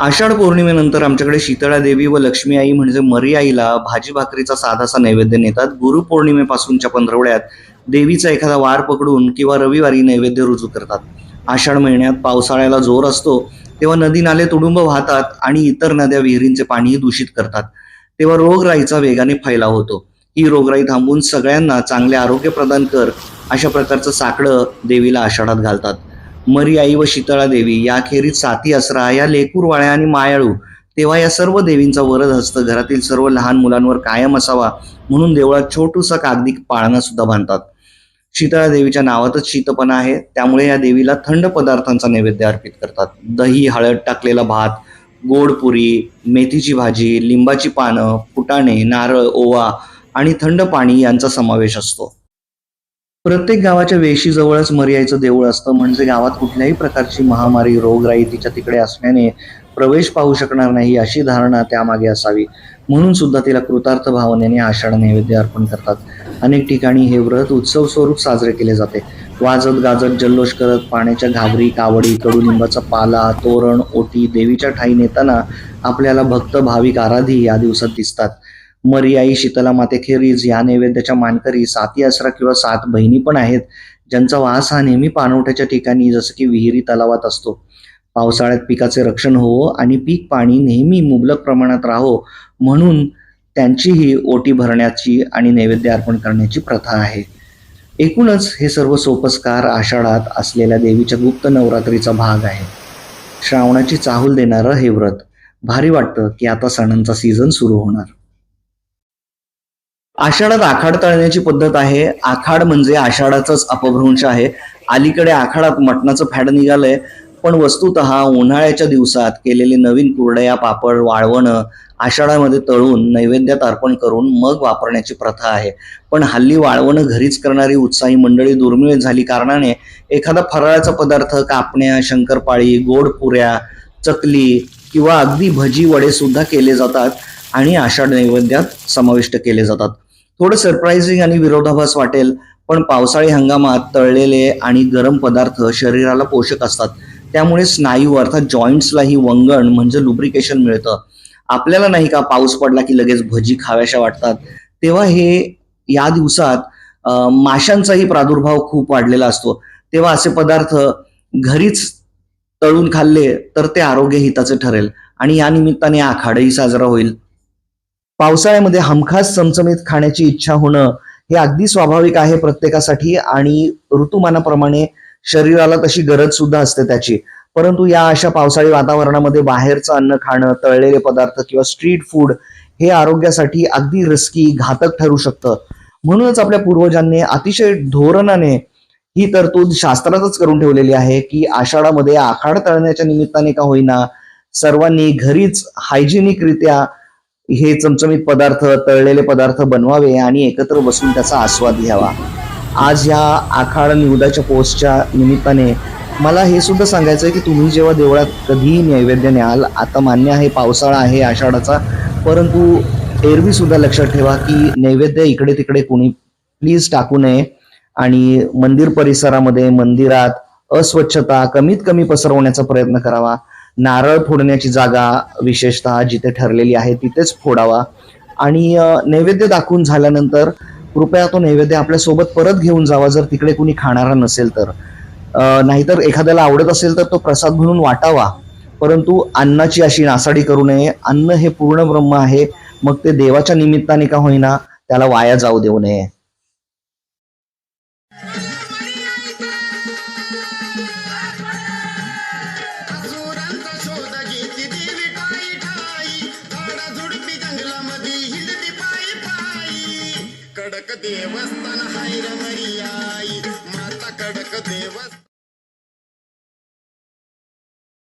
आषाढ पौर्णिमेनंतर आमच्याकडे शीतळा देवी व लक्ष्मी आई म्हणजे मरी आईला भाजी भाकरीचा साधासा नैवेद्य नेतात. गुरुपौर्णिमेपासूनच्या पंधरवड्यात देवीचा एखादा वार पकडून किंवा रविवारी नैवेद्य रुजू करतात. आषाढ महिन्यात पावसाळ्याला जोर असतो तेव्हा नदी नाले तुडुंब वाहतात आणि इतर नद्या विहिरींचे पाणीही दूषित करतात. तेव्हा रोगराईचा वेगाने फैलाव होतो. ही रोगराई थांबवून सगळ्यांना चांगले आरोग्य प्रदान कर अशा प्रकारचं साकडं देवीला आषाढात घालतात. मरी आई व शीतळा देवी याखेरीज साती असरा या लेकूरवाळ्या आणि मायाळू तेव्हा या सर्व देवींचा वरद हस्त घरातील सर्व लहान मुलांवर कायम असावा म्हणून देवळात छोटूसा कागदी पाळणा सुद्धा बांधतात. शीतळा देवीच्या नावातच शीतपणा आहे. त्यामुळे या देवीला थंड पदार्थांचा नैवेद्य अर्पित करतात. दही हळद टाकलेला भात गोड पुरी मेथीची भाजी लिंबाची पानं फुटाणे नारळ ओवा आणि थंड पाणी यांचा समावेश असतो. प्रत्येक गावाच्या वेशीजवळच मर्यायचं देऊळ असतं. म्हणजे गावात कुठल्याही प्रकारची महामारी रोगराई तिच्या तिकडे असल्याने प्रवेश पाहू शकणार नाही अशी धारणा त्यामागे असावी. म्हणून सुद्धा तिला कृतार्थ भावनेने आषाढ नैवेद्य अर्पण करतात. अनेक ठिकाणी हे व्रत उत्सव स्वरूप साजरे केले जाते. वाजत गाजत जल्लोष करत पाण्याच्या घागरी कावडी कडुलिंबाचा पाला तोरण ओटी देवीच्या ठाई नेताना आपल्याला भक्त भाविक आराधी या दिवसात दिसतात. मरियाई शीतला मातेखेरीज या नैवेद्याच्या मानकरी साती आसरा किंवा सात बहिणी पण आहेत ज्यांचा वास हा नेहमी पाणवठ्याच्या ठिकाणी जसं की विहिरी तलावात असतो. पावसाळ्यात पिकाचे रक्षण होवो आणि पीक पाणी नेहमी मुबलक प्रमाणात राहो म्हणून त्यांचीही ओटी भरण्याची आणि नैवेद्य अर्पण करण्याची प्रथा आहे. एकूणच हे सर्व सोपस्कार आषाढात असलेल्या देवीच्या गुप्त नवरात्रीचा भाग आहे. श्रावणाची चाहूल देणारं हे व्रत. भारी वाटतं की आता सणांचा सीझन सुरू होणार. आषाढात आखाड तळण्याची पद्धत आहे. आखाड म्हणजे आषाढाचाच अपभ्रंश आहे. अलीकडे आखाडात मटणाचं फॅड निघालंय. पण वस्तुत उन्हाळ्याच्या दिवसात केलेले नवीन कुरडया पापड वाळवणं आषाढामध्ये तळून नैवेद्यात अर्पण करून मग वापरण्याची प्रथा आहे. पण हल्ली वाळवणं घरीच करणारी उत्साही मंडळी दुर्मिळ झाली कारणाने एखादा फराळाचा पदार्थ कापण्या शंकरपाळी गोड पुऱ्या चकली किंवा अगदी भजी वडे सुद्धा केले जातात आणि आषाढ नैवेद्यात समाविष्ट केले जातात. थोडं सरप्राइझिंग आणि विरोधाभास वाटेल पण पावसाळी हंगामात तळलेले आणि गरम पदार्थ शरीराला पोषक असतात. त्यामुळे स्नायू अर्थात जॉईंट्सलाही वंगण म्हणजे लुब्रिकेशन मिळतं. आपल्याला नाही का पाऊस पडला की लगेच भजी खाव्याशा वाटतात. तेव्हा हे या दिवसात माशांचाही प्रादुर्भाव खूप वाढलेला असतो. तेव्हा असे पदार्थ घरीच तळून खाल्ले तर ते आरोग्य हिताचे ठरेल. आणि या निमित्ताने आखाडही साजरा होईल. पावसाळ्यामध्ये हमखास चमचमीत खाण्याची इच्छा होणं हे अगदी स्वाभाविक आहे प्रत्येकासाठी आणि ऋतुमानाप्रमाणे शरीराला तशी गरज सुद्धा असते त्याची. परंतु या अशा पावसाळी वातावरणामध्ये बाहेरचं अन्न खाणं तळलेले पदार्थ किंवा स्ट्रीट फूड हे आरोग्यासाठी अगदी रिस्की घातक ठरू शकतं. म्हणूनच आपल्या पूर्वजांनी अतिशय धोरणाने ही तरतूद शास्त्रातच करून ठेवलेली आहे की आषाढामध्ये आखाड तळण्याच्या निमित्ताने का होईना सर्वांनी घरीच हायजेनिकरित्या हे चमचमीत पदार्थ तळलेले पदार्थ बनवावे आणि एकत्र बसून त्याचा आस्वाद घ्यावा. आज या आखाड निवदाच्या पोस्टच्या निमित्ताने मला हे सुद्धा सांगायचं आहे की तुम्ही जेव्हा देवळात कधीही नैवेद्य न्याल आता मान्य आहे पावसाळा आहे आषाढाचा परंतु एरवी सुद्धा लक्षात ठेवा की नैवेद्य इकडे तिकडे कोणी प्लीज टाकू नये आणि मंदिर परिसरामध्ये मंदिरात अस्वच्छता कमीत कमी पसरवण्याचा प्रयत्न करावा. नारळ फोडण्याची जागा विशेषतः जिथे ठरलेली आहे तिथेच फोडावा. आणि नैवेद्य दाखवून झाल्यानंतर कृपया तो नैवेद्य आपल्यासोबत परत घेऊन जावा जर तिकडे कुणी खाणारा नसेल तर. नाहीतर एखाद्याला आवडत असेल तर तो प्रसाद म्हणून वाटावा. परंतु अन्नाची अशी नासाडी करू नये. अन्न हे पूर्ण ब्रह्म आहे. मग ते देवाच्या निमित्ताने का होईना त्याला वाया जाऊ देऊ नये. कडक देवस्थान हाय मरियाई. माता कडक देवस्थान